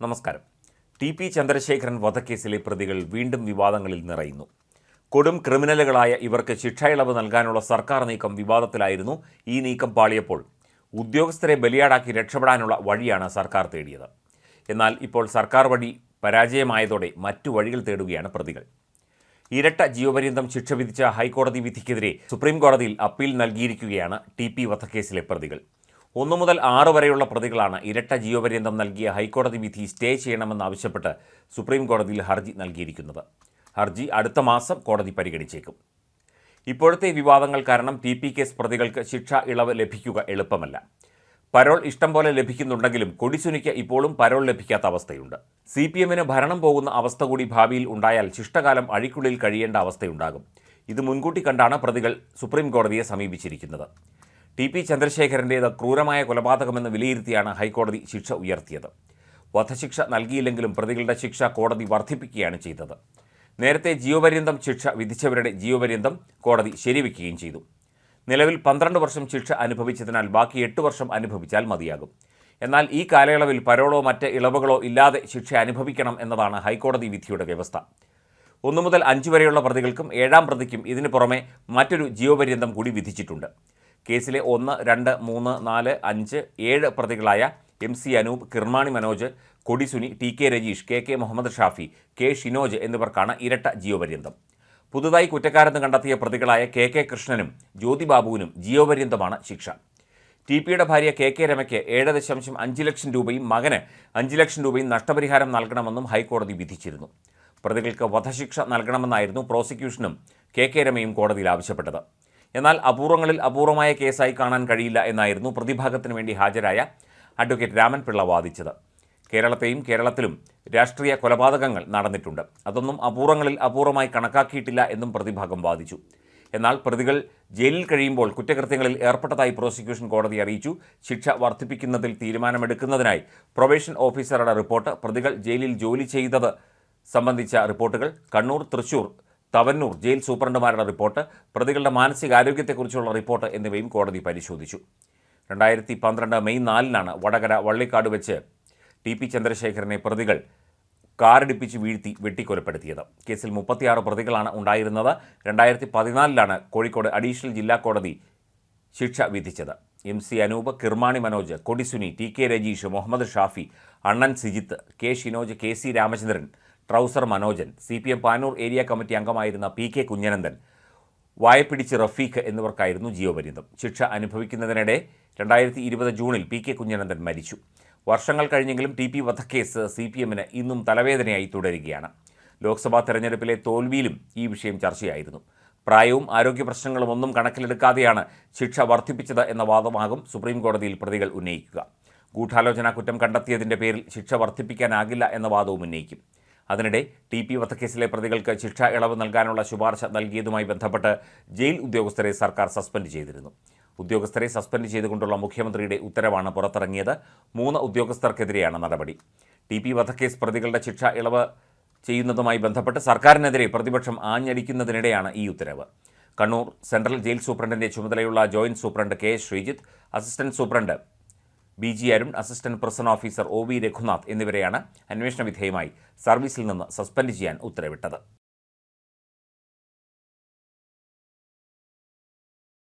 നമസ്കാരം. T P Chandrasekharan വധക്കേസിലെ പ്രതികൾ വീണ്ടും വിവാദങ്ങളിൽ നിറയുന്നു. കൊടും ക്രിമിനലുകളായ ഇവർക്ക് ശിക്ഷയിളവ് നൽകാനുള്ള സർക്കാർ നീക്കം വിവാദത്തിലായിരുന്നു ഈ നീക്കം പാളിയപ്പോൾ. ഉദ്യോഗസ്ഥരെ ബലിയാടാക്കി രക്ഷപ്പെടാനുള്ള വഴിയാണ് സർക്കാർ തേടിയത്. എന്നാൽ ഇപ്പോൾ സർക്കാർ വഴി പരാജയമായതോടെ മറ്റു വഴികൾ തേടുകയാണ് പ്രതികൾ. ഇരട്ട ജീവപര്യന്തം ശിക്ഷ വിധിച്ച ഹൈക്കോടതി വിധിക്കെതിരെ സുപ്രീം കോടതിയിൽ അപ്പീൽ നൽകിയിരിക്കുകയാണ് ടി പി വധക്കേസിലെ പ്രതികൾ. ഒന്നു മുതൽ ആറ് വരെയുള്ള പ്രതികളാണ് ഇരട്ട ജീവപര്യന്തം നൽകിയ ഹൈക്കോടതി വിധി സ്റ്റേ ചെയ്യണമെന്നാവശ്യപ്പെട്ട് സുപ്രീം കോടതിയിൽ ഹർജി നൽകിയിരിക്കുന്നത്. ഹർജി അടുത്ത മാസം കോടതി പരിഗണിച്ചേക്കും. ഇപ്പോഴത്തെ വിവാദങ്ങൾ കാരണം ടി പി കേസ് പ്രതികൾക്ക് ശിക്ഷ ഇളവ് ലഭിക്കുക എളുപ്പമല്ല. പരോൾ ഇഷ്ടം പോലെ ലഭിക്കുന്നുണ്ടെങ്കിലും കൊടിസുനിക്ക് ഇപ്പോഴും പരോൾ ലഭിക്കാത്ത അവസ്ഥയുണ്ട്. സി പി എമ്മിന് ഭരണം പോകുന്ന അവസ്ഥ കൂടി ഭാവിയിൽ ഉണ്ടായാൽ ശിഷ്ടകാലം അഴിക്കുള്ളിൽ കഴിയേണ്ട അവസ്ഥയുണ്ടാകും. ഇത് മുൻകൂട്ടി കണ്ടാണ് പ്രതികൾ സുപ്രീം കോടതിയെ സമീപിച്ചിരിക്കുന്നത്. ടി പി ചന്ദ്രശേഖരന്റേത് ക്രൂരമായ കൊലപാതകമെന്ന് വിലയിരുത്തിയാണ് ഹൈക്കോടതി ശിക്ഷ ഉയർത്തിയത്. വധശിക്ഷ നൽകിയില്ലെങ്കിലും പ്രതികളുടെ ശിക്ഷ കോടതി വർദ്ധിപ്പിക്കുകയാണ് ചെയ്തത്. നേരത്തെ ജീവപര്യന്തം ശിക്ഷ വിധിച്ചവരുടെ ജീവപര്യന്തം കോടതി ശരിവെക്കുകയും ചെയ്തു. നിലവിൽ പന്ത്രണ്ട് വർഷം ശിക്ഷ അനുഭവിച്ചതിനാൽ ബാക്കി എട്ട് വർഷം അനുഭവിച്ചാൽ മതിയാകും. എന്നാൽ ഈ കാലയളവിൽ പരോളോ മറ്റ് ഇളവുകളോ ഇല്ലാതെ ശിക്ഷ അനുഭവിക്കണം എന്നതാണ് ഹൈക്കോടതി വിധിയുടെ വ്യവസ്ഥ. ഒന്നു മുതൽ അഞ്ച് വരെയുള്ള പ്രതികൾക്കും ഏഴാം പ്രതിക്കും ഇതിനു പുറമെ മറ്റൊരു ജീവപര്യന്തം കൂടി വിധിച്ചിട്ടുണ്ട്. കേസിലെ ഒന്ന് രണ്ട് മൂന്ന് നാല് അഞ്ച് ഏഴ് പ്രതികളായ M C Anoop Kirmani Manoj Kodi Suni T K Rajeesh K K Muhammad Shafi K Shinoj എന്നിവർക്കാണ് ഇരട്ട ജീവപര്യന്തം. പുതുതായി കുറ്റക്കാരെന്ന് കണ്ടെത്തിയ പ്രതികളായ കെ കെ കൃഷ്ണനും ജ്യോതിബാബുവിനും ജീവപര്യന്തമാണ് ശിക്ഷ. ടി പിയുടെ ഭാര്യ കെ കെ രമയ്ക്ക് ഏഴ് ദശാംശം അഞ്ച് ലക്ഷം രൂപയും മകന് അഞ്ച് ലക്ഷം രൂപയും നഷ്ടപരിഹാരം നൽകണമെന്നും ഹൈക്കോടതി വിധിച്ചിരുന്നു. പ്രതികൾക്ക് വധശിക്ഷ നൽകണമെന്നായിരുന്നു പ്രോസിക്യൂഷനും കെ കെ രമയും കോടതിയിൽ ആവശ്യപ്പെട്ടത്. എന്നാൽ അപൂർവങ്ങളിൽ അപൂർവമായ കേസായി കാണാൻ കഴിയില്ല എന്നായിരുന്നു പ്രതിഭാഗത്തിന് വേണ്ടി ഹാജരായ അഡ്വക്കേറ്റ് രാമൻപിള്ള വാദിച്ചത്. കേരളത്തെയും കേരളത്തിലും രാഷ്ട്രീയ കൊലപാതകങ്ങൾ നടന്നിട്ടുണ്ട്. അതൊന്നും അപൂർവങ്ങളിൽ അപൂർവമായി കണക്കാക്കിയിട്ടില്ല എന്നും പ്രതിഭാഗം വാദിച്ചു. എന്നാൽ പ്രതികൾ ജയിലിൽ കഴിയുമ്പോൾ കുറ്റകൃത്യങ്ങളിൽ ഏർപ്പെട്ടതായി പ്രോസിക്യൂഷൻ കോടതി അറിയിച്ചു. ശിക്ഷ വർദ്ധിപ്പിക്കുന്നതിൽ തീരുമാനമെടുക്കുന്നതിനായി പ്രൊബേഷൻ ഓഫീസറുടെ റിപ്പോർട്ട് പ്രതികൾ ജയിലിൽ ജോലി ചെയ്തത് സംബന്ധിച്ച റിപ്പോർട്ടുകൾ കണ്ണൂർ തൃശൂർ തവന്നൂർ ജയിൽ സൂപ്രണ്ടുമാരുടെ റിപ്പോർട്ട് പ്രതികളുടെ മാനസികാരോഗ്യത്തെക്കുറിച്ചുള്ള റിപ്പോർട്ട് എന്നിവയും കോടതി പരിശോധിച്ചു. രണ്ടായിരത്തി പന്ത്രണ്ട് മെയ് നാലിനാണ് വടകര വള്ളിക്കാട് വെച്ച് ടി പി ചന്ദ്രശേഖരനെ പ്രതികൾ കാറിടിപ്പിച്ച് വീഴ്ത്തി വെട്ടിക്കൊലപ്പെടുത്തിയത്. കേസിൽ മുപ്പത്തിയാറ് പ്രതികളാണ് ഉണ്ടായിരുന്നത്. രണ്ടായിരത്തി പതിനാലിലാണ് കോഴിക്കോട് അഡീഷണൽ ജില്ലാ കോടതി ശിക്ഷ വിധിച്ചത്. M C Anoop Kirmani Manoj Kodi Suni T K Rajeesh Muhammad Shafi Annan Sijith K Shinoj K C Ramachandran trouser Manojan C P M Panoor area committee അംഗമായിരുന്ന പി കെ കുഞ്ഞനന്ദൻ വായപ്പിടിച്ച് റഫീഖ് എന്നിവർക്കായിരുന്നു ജീവപര്യന്തം ശിക്ഷ അനുഭവിക്കുന്നതിനിടെ രണ്ടായിരത്തി ഇരുപത് ജൂണിൽ പി കെ കുഞ്ഞനന്ദൻ മരിച്ചു. വർഷങ്ങൾ കഴിഞ്ഞെങ്കിലും ടി പി വധക്കേസ് സി പി എമ്മിന് ഇന്നും തലവേദനയായി തുടരുകയാണ്. ലോക്സഭാ തെരഞ്ഞെടുപ്പിലെ തോൽവിയിലും ഈ വിഷയം ചർച്ചയായിരുന്നു. പ്രായവും ആരോഗ്യ പ്രശ്നങ്ങളും ഒന്നും കണക്കിലെടുക്കാതെയാണ് ശിക്ഷ വർദ്ധിപ്പിച്ചത് എന്ന വാദമാകും സുപ്രീം കോടതിയിൽ പ്രതികൾ ഉന്നയിക്കുക. ഗൂഢാലോചന കുറ്റം കണ്ടെത്തിയതിന്റെ പേരിൽ ശിക്ഷ വർദ്ധിപ്പിക്കാനാകില്ല എന്ന വാദവും ഉന്നയിക്കും. അതിനിടെ ടി പി വധക്കേസിലെ പ്രതികൾക്ക് ശിക്ഷ ഇളവ് നൽകാനുള്ള ശുപാർശ നൽകിയതുമായി ബന്ധപ്പെട്ട് ജയിൽ ഉദ്യോഗസ്ഥരെ സർക്കാർ സസ്പെൻഡ് ചെയ്തിരുന്നു. ഉദ്യോഗസ്ഥരെ സസ്പെൻഡ് ചെയ്തുകൊണ്ടുള്ള മുഖ്യമന്ത്രിയുടെ ഉത്തരവാണ് പുറത്തിറങ്ങിയത്. മൂന്ന് ഉദ്യോഗസ്ഥർക്കെതിരെയാണ് നടപടി. ടി പി വധക്കേസ് പ്രതികളുടെ ശിക്ഷ ഇളവ് ചെയ്യുന്നതുമായി ബന്ധപ്പെട്ട് സർക്കാരിനെതിരെ പ്രതിപക്ഷം ആഞ്ഞടിക്കുന്നതിനിടെയാണ് ഈ ഉത്തരവ്. കണ്ണൂർ സെൻട്രൽ ജയിൽ സൂപ്രണ്ടിന്റെ ചുമതലയുള്ള joint superintendent K Sreejith assistant superintendent B G Arun assistant prison officer O V Raghunath എന്നിവരെയാണ് അന്വേഷണ വിധേയമായി സർവീസിൽ നിന്ന് സസ്പെൻഡ് ചെയ്യാൻ ഉത്തരവിട്ടത്.